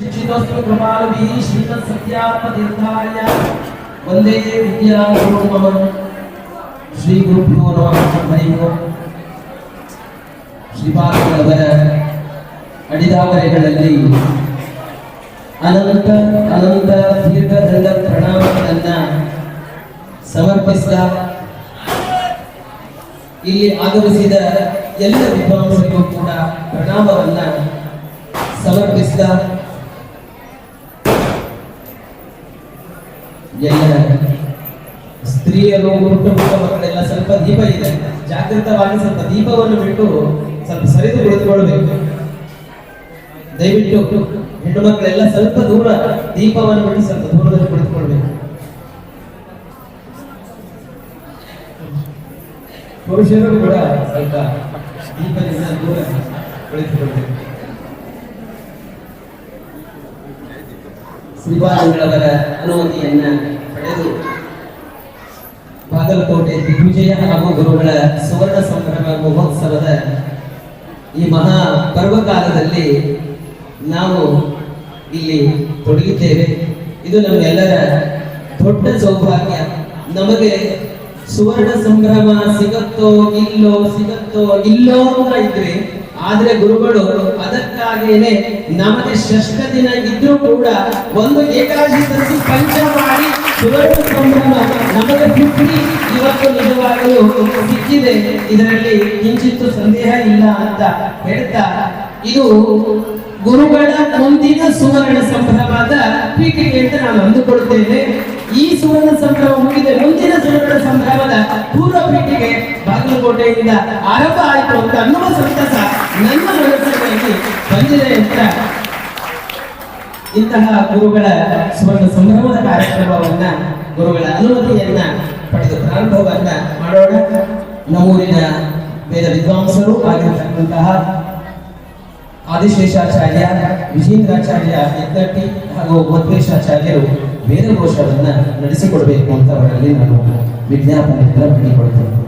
शिक्षितोऽस्तु कृपालुभिः श्रीमत्सत्यात्मतीर्थाय वन्दे विद्यागुरुं मम ಶ್ರೀಗುರುಭ್ಯೋ ನಮಃ ಹರಿ ಓಂ ಶ್ರೀಪಾದಗಳವರ ಅಡಿದಾವರೆಗಳಲ್ಲಿ ಅನಂತ ಅನಂತ ದೀರ್ಘದಂಡ ಪ್ರಣಾಮಗಳನ್ನ ಸಮರ್ಪಿಸಿದ ಇಲ್ಲಿ ಆಗಮಿಸಿದ ಎಲ್ಲ ವಿದ್ವಾಂಸರಿಗೂ ಕೂಡ ಪ್ರಣಾಮವನ್ನ ಸಮರ್ಪಿಸಿದ ಎಲ್ಲ ಸ್ತ್ರೀಯರು ಪುಟ್ಟ ಮಕ್ಕಳೆಲ್ಲ ಸ್ವಲ್ಪ ದೀಪ ಇದೆ. ಜಾಗೃತವಾಗಿ ಸ್ವಲ್ಪ ದೀಪವನ್ನು ಬಿಟ್ಟು ಸ್ವಲ್ಪ ಸರಿದು ಕುಳಿತುಕೊಳ್ಬೇಕು ದಯವಿಟ್ಟು ಹೆಣ್ಣು ಮಕ್ಕಳೆಲ್ಲ ಸ್ವಲ್ಪ ದೂರ ದೀಪವನ್ನು ಬಿಟ್ಟು ಸ್ವಲ್ಪ ದೂರದಲ್ಲಿ ಕುಳಿತುಕೊಳ್ಬೇಕು ಪುರುಷರು ಕೂಡ ಸ್ವಲ್ಪ ದೀಪದಿಂದ ದೂರ ಕುಳಿತುಕೊಳ್ಬೇಕು ಶ್ರೀಪಾದಂಗಳವರ ಅನುಮತಿಯನ್ನ ಪಡೆದು ಬಾಗಲಕೋಟೆ ದಿಗ್ವಿಜಯ ಹಾಗೂ ಗುರುಗಳ ಸುವರ್ಣ ಸಂಭ್ರಮ ಮಹೋತ್ಸವದ ಈ ಮಹಾ ಪರ್ವಕಾಲದಲ್ಲಿ ನಾವು ಇಲ್ಲಿ ತೊಡಗಿದ್ದೇವೆ. ಇದು ನಮಗೆಲ್ಲರ ದೊಡ್ಡ ಸೌಭಾಗ್ಯ. ನಮಗೆ ಸುವರ್ಣ ಸಂಭ್ರಮ ಸಿಗತ್ತೋ ಇಲ್ಲೋ ಸಿಗತ್ತೋ ಇಲ್ಲೋ ಅಂತ ಇದ್ರೆ ಆದ್ರೆ ಗುರುಗಳು ಅದಕ್ಕಾಗಿಯೇ ನಮಗೆ ಷಷ್ಠ ದಿನ ಇದ್ರೂ ಕೂಡ ಒಂದು ಏಕಾದಶಿ ಪಂಚ ಮಾಡಿ ನಮಗೆ ಬಿಟ್ಟು ಇವತ್ತು ನಿಜವಾಗಲೂ ಸಿಕ್ಕಿದೆ. ಇದರಲ್ಲಿ ಕಿಂಚಿತ್ತು ಸಂದೇಹ ಇಲ್ಲ ಅಂತ ಹೇಳ್ತಾ, ಇದು ಗುರುಗಳ ಮುಂದಿನ ಸುವರ್ಣ ಸಂಭ್ರಮದ ಪೀಠಿಗೆ ಅಂತ ನಾನು ಅಂದುಕೊಳ್ಳುತ್ತೇನೆ ಈ ಸುವರ್ಣ ಸಂಭ್ರಮ ಮುಗಿದ ಮುಂದಿನ ಸುವರ್ಣ ಸಂಭ್ರಮದ ಪೂರ್ವ ಪೀಠಿಗೆ ಬಾಗಲಕೋಟೆಯಿಂದ ಆರಂಭ ಆಯಿತು ಅಂತ ಅನ್ನುವ ಸಂತಸ ನನ್ನ ಮನಸ್ಸಿನಲ್ಲಿ ಬಂದಿದೆ ಅಂತ ಇಂತಹ ಗುರುಗಳ ಸುವರ್ಣ ಸಂಭ್ರಮದ ಕಾರ್ಯಕ್ರಮವನ್ನ, ಗುರುಗಳ ಅನುಮತಿಯನ್ನ ಪಡೆದು ಪ್ರಾರಂಭವನ್ನ ಮಾಡೋಣ. ನಮ್ಮೂರಿನ ವೇದ ವಿದ್ವಾಂಸರು ಆಗಿರತಕ್ಕಂತಹ ಆದಿಶೇಷಾಚಾರ್ಯ ವಿಜೇಂದ್ರಾಚಾರ್ಯ ಹೆಗ್ಗಟ್ಟಿ ಹಾಗೂ ಮಧ್ವೇಶಾಚಾರ್ಯರು ವೇದಘೋಷವನ್ನ ನಡೆಸಿಕೊಡಬೇಕು ಅಂತ ಅವರಲ್ಲಿ ನಾನು ವಿಜ್ಞಾಪನೆಯಿಂದ ಮಾಡಿಕೊಡ್ತೇನೆ